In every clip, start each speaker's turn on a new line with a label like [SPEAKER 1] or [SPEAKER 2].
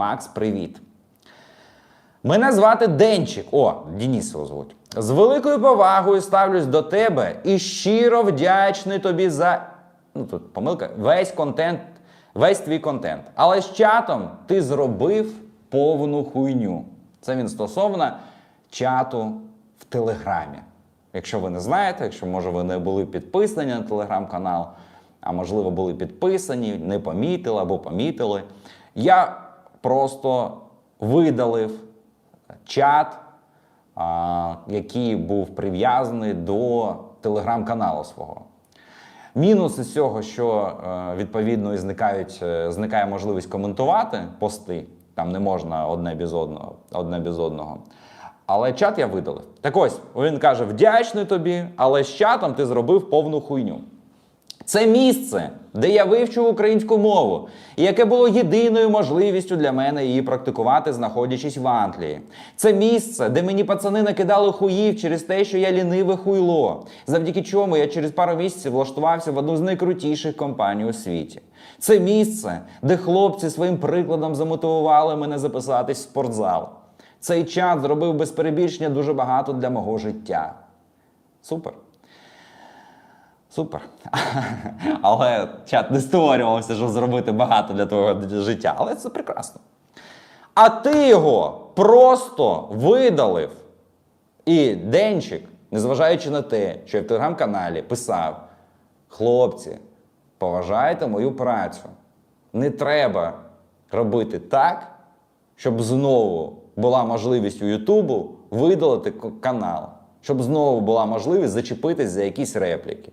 [SPEAKER 1] Макс, привіт. Мене звати Денчик. О, Денис його звуть. З великою повагою ставлюсь до тебе і щиро вдячний тобі за. Ну тут помилка, весь контент, весь твій контент. Але з чатом ти зробив повну хуйню. Це він стосовно чату в Телеграмі. Якщо ви не знаєте, якщо може ви не були підписані на телеграм-канал, а можливо були підписані, не помітили або помітили. Я просто видалив чат, який був прив'язаний до телеграм-каналу свого. Мінус цього, що е, відповідно і зникають, е, зникає можливість коментувати пости. Там не можна одне без одного, одне без одного. Але чат я видалив. Так ось він каже: вдячний тобі, але з чатом ти зробив повну хуйню. Це місце, де я вивчив українську мову, і яке було єдиною можливістю для мене її практикувати, знаходячись в Англії. Це місце, де мені пацани накидали хуїв через те, що я ліниве хуйло, завдяки чому я через пару місяців влаштувався в одну з найкрутіших компаній у світі. Це місце, де хлопці своїм прикладом замотивували мене записатись в спортзал. Цей чат зробив без перебільшення дуже багато для мого життя. Супер. Супер. Але чат не створювався, щоб зробити багато для твого життя. Але це прекрасно. А ти його просто видалив. І Денчик, незважаючи на те, що я в телеграм-каналі писав: хлопці, поважайте мою працю. Не треба робити так, щоб знову була можливість у Ютубу видалити канал, щоб знову була можливість зачепитись за якісь репліки.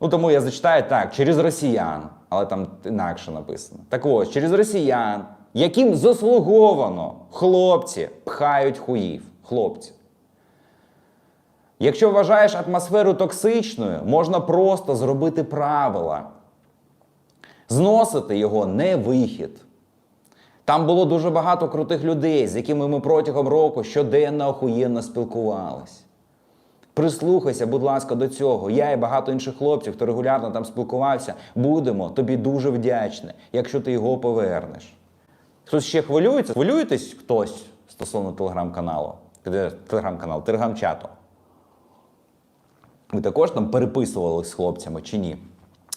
[SPEAKER 1] Ну, тому я зачитаю так, через росіян, але там інакше написано. Так ось, через росіян, яким заслуговано хлопці пхають хуїв. Хлопці. Якщо вважаєш атмосферу токсичною, можна просто зробити правила. Зносити його не вихід. Там було дуже багато крутих людей, з якими ми протягом року щоденно охуєнно спілкувались. Прислухайся, будь ласка, до цього. Я і багато інших хлопців, хто регулярно там спілкувався, будемо тобі дуже вдячні, якщо ти його повернеш. Хтось ще хвилюється? Хвилюєтесь хтось стосовно телеграм-каналу? Телеграм-канал, телеграм-чату. Ви також там переписували з хлопцями чи ні?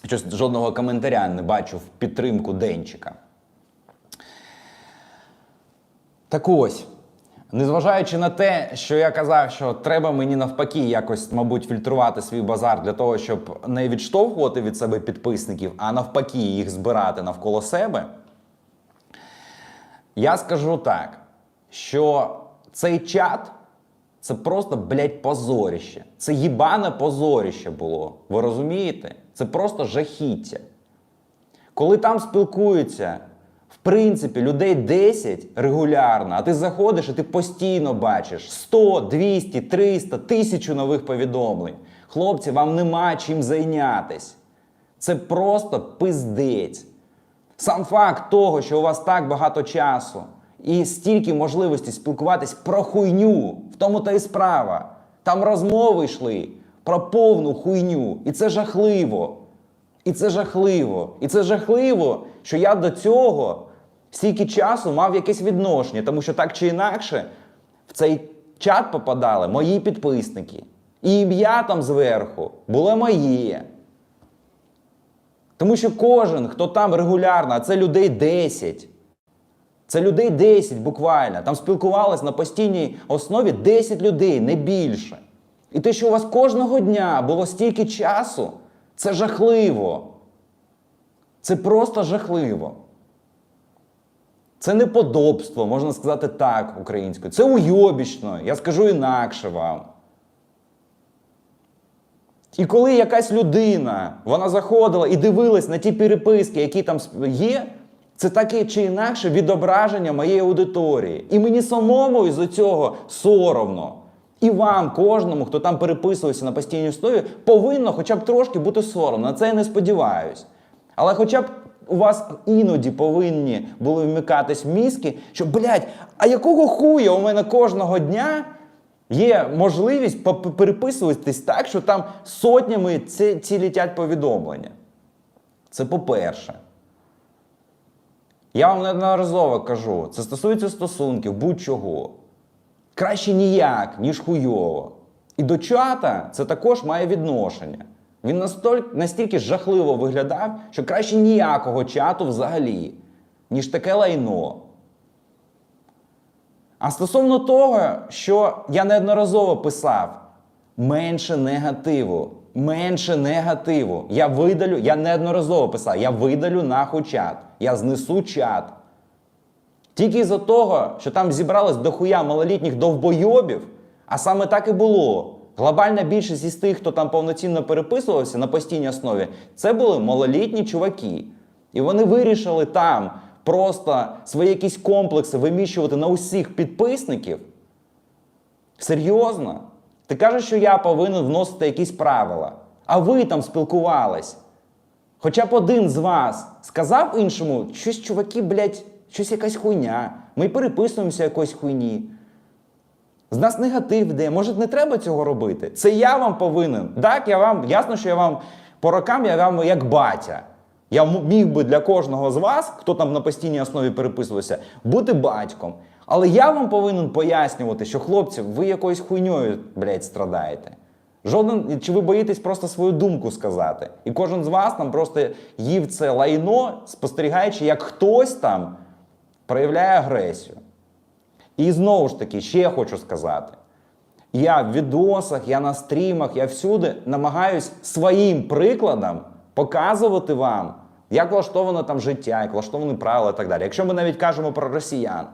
[SPEAKER 1] Щось жодного коментаря не бачу в підтримку Денчика. Так ось, незважаючи на те, що я казав, що треба мені навпаки якось, мабуть, фільтрувати свій базар для того, щоб не відштовхувати від себе підписників, а навпаки, їх збирати навколо себе. Я скажу так, що цей чат це просто, блядь, позоріще. Це їбане позоріще було. Ви розумієте? Це просто жахіття. Коли там спілкуються, принципі, людей 10 регулярно, а ти заходиш і ти постійно бачиш 100, 200, 300, тисячу нових повідомлень. Хлопці, вам нема чим зайнятись. Це просто пиздець. Сам факт того, що у вас так багато часу і стільки можливостей спілкуватись про хуйню, в тому та й справа. Там розмови йшли про повну хуйню. І це жахливо. І це жахливо. І це жахливо, що я до цього стільки часу мав якесь відношення, тому що так чи інакше в цей чат попадали мої підписники. І ім'я там зверху було моє. Тому що кожен, хто там регулярно, а це людей 10. Це людей 10 буквально. Там спілкувалось на постійній основі 10 людей, не більше. І те, що у вас кожного дня було стільки часу, це жахливо. Це просто жахливо. Це неподобство, можна сказати так українською. Це уйобічно, я скажу інакше вам. І коли якась людина вона заходила і дивилась на ті переписки, які там є, це таке чи інакше відображення моєї аудиторії. І мені самому із цього соромно. І вам, кожному, хто там переписувався на постійній основі, повинно хоча б трошки бути соромно. На це я не сподіваюсь. Але хоча б у вас іноді повинні були вмикатись мізки, що, блядь, а якого хуя у мене кожного дня є можливість переписуватись так, що там сотнями ці, ці літять повідомлення. Це по-перше. Я вам неодноразово кажу, це стосується стосунків, будь-чого. Краще ніяк, ніж хуйово. І до чата це також має відношення. Він настільки, настільки жахливо виглядав, що краще ніякого чату взагалі, ніж таке лайно. А стосовно того, що я неодноразово писав, менше негативу, менше негативу. Я видалю, я неодноразово писав, я видалю нахуй чат, я знесу чат. Тільки із-за того, що там зібралось дохуя малолітніх довбойобів, а саме так і було. Глобальна більшість із тих, хто там повноцінно переписувався на постійній основі, це були малолітні чуваки. І вони вирішили там просто свої якісь комплекси виміщувати на усіх підписників. Серйозно? Ти кажеш, що я повинен вносити якісь правила, а ви там спілкувались. Хоча б один з вас сказав іншому, щось, чуваки, блядь, щось якась хуйня. Ми переписуємося якоїсь хуйні. З нас негатив йде. Може, не треба цього робити? Це я вам повинен. Так, я вам, ясно, що я вам по рокам я вам як батя. Я міг би для кожного з вас, хто там на постійній основі переписувався, бути батьком. Але я вам повинен пояснювати, що хлопці, ви якоюсь хуйньою, блядь, страдаєте. Жоден, чи ви боїтесь просто свою думку сказати? І кожен з вас там просто їв це лайно, спостерігаючи, як хтось там проявляє агресію. І знову ж таки, ще хочу сказати: я в відосах, я на стрімах, я всюди намагаюсь своїм прикладом показувати вам, як влаштоване там життя, як влаштовані правила і так далі. Якщо ми навіть кажемо про росіян,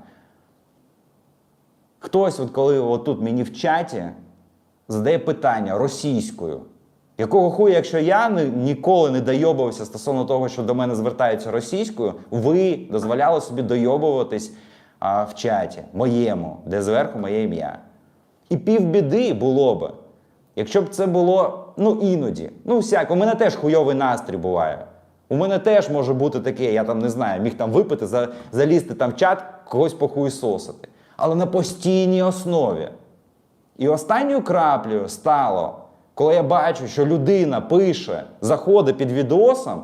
[SPEAKER 1] хтось, от коли отут мені в чаті задає питання російською. Якого хуя, якщо я ні- ніколи не дойобувався стосовно того, що до мене звертаються російською, ви дозволяли собі дойобуватись а, в чаті моєму, де зверху моє ім'я. І півбіди було би, якщо б це було ну іноді. Ну, всяк, у мене теж хуйовий настрій буває. У мене теж може бути таке, я там не знаю, міг там випити, за, залізти там в чат, когось похуїсосити. Але на постійній основі. І останньою краплею стало, коли я бачу, що людина пише, заходить під відосом,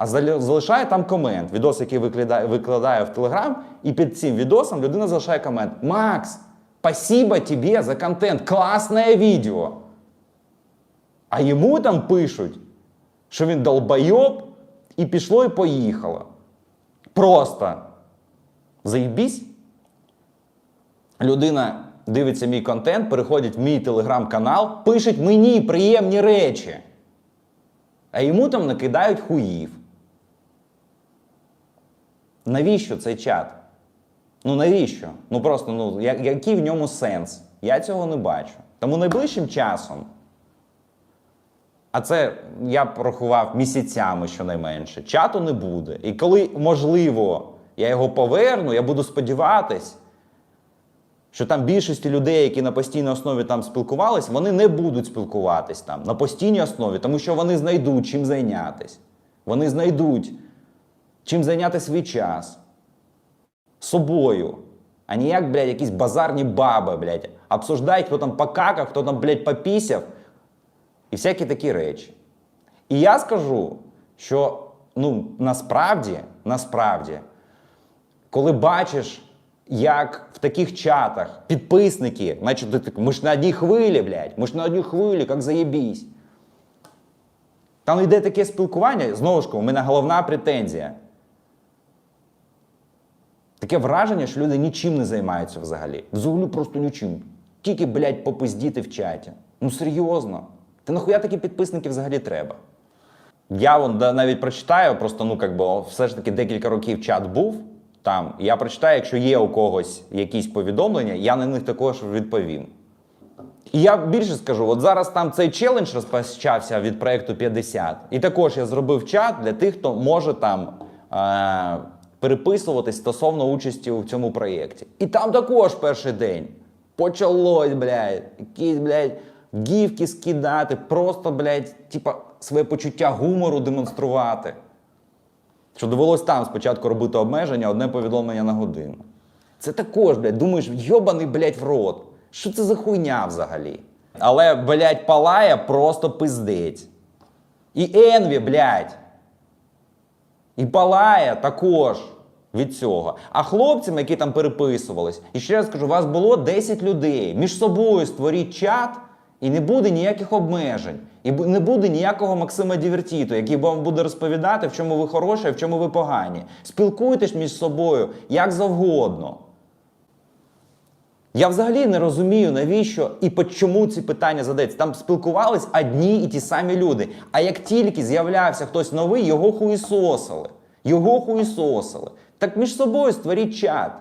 [SPEAKER 1] а залишає там комент. Відос, який викладає, викладає в Телеграм, і під цим відосом людина залишає комент. Макс, спасибо тебе за контент, класне відео. А йому там пишуть, що він долбойоб, і пішло і поїхало. Просто заїбісь. Людина дивиться мій контент, переходить в мій телеграм-канал, пишуть мені приємні речі. А йому там накидають хуїв. Навіщо цей чат? Ну навіщо? Ну просто ну, я- який в ньому сенс? Я цього не бачу. Тому найближчим часом, а це я порахував місяцями щонайменше, чату не буде. І коли можливо я його поверну, я буду сподіватись, що там більшості людей, які на постійній основі там спілкувались, вони не будуть спілкуватись там на постійній основі, тому що вони знайдуть чим зайнятись. Вони знайдуть чим зайняти свій час собою, а не як, блядь, якісь базарні баби, блядь, обсуждають, хто там покакав, хто там, блядь, попісяв і всякі такі речі. І я скажу, що ну, насправді, насправді, коли бачиш, як в таких чатах підписники, значить, ми ж на одній хвилі, блядь, ми ж на одній хвилі, як заєбісь. Там йде таке спілкування, знову ж таки, у мене головна претензія. Таке враження, що люди нічим не займаються взагалі. Взагалі просто нічим. Тільки, блядь, попиздіти в чаті. Ну серйозно. Та нахуя такі підписники взагалі треба? Я вон навіть прочитаю, просто ну как би все ж таки декілька років чат був там. Я прочитаю, якщо є у когось якісь повідомлення, я на них також відповім. І я більше скажу: от зараз там цей челендж розпочався від проекту 50. І також я зробив чат для тих, хто може там е- переписуватись стосовно участі у цьому проєкті. І там також перший день почалось, блядь, якісь, блядь, гівки скидати, просто, блядь, типа своє почуття гумору демонструвати. Що довелось там спочатку робити обмеження, одне повідомлення на годину. Це також, блядь, думаєш, йобаний, блядь, в рот. Що це за хуйня взагалі? Але, блядь, палає просто пиздець. І Енві, блядь. І палає також. від цього. А хлопцям, які там переписувались, і ще раз кажу, у вас було 10 людей. Між собою створіть чат, і не буде ніяких обмежень. І не буде ніякого Максима Дівертіту, який вам буде розповідати, в чому ви хороші, а в чому ви погані. Спілкуйтесь між собою як завгодно. Я взагалі не розумію, навіщо і чому ці питання задаються. Там спілкувались одні і ті самі люди. А як тільки з'являвся хтось новий, його хуїсосили. Його хуїсосили. Так між собою створіть чат.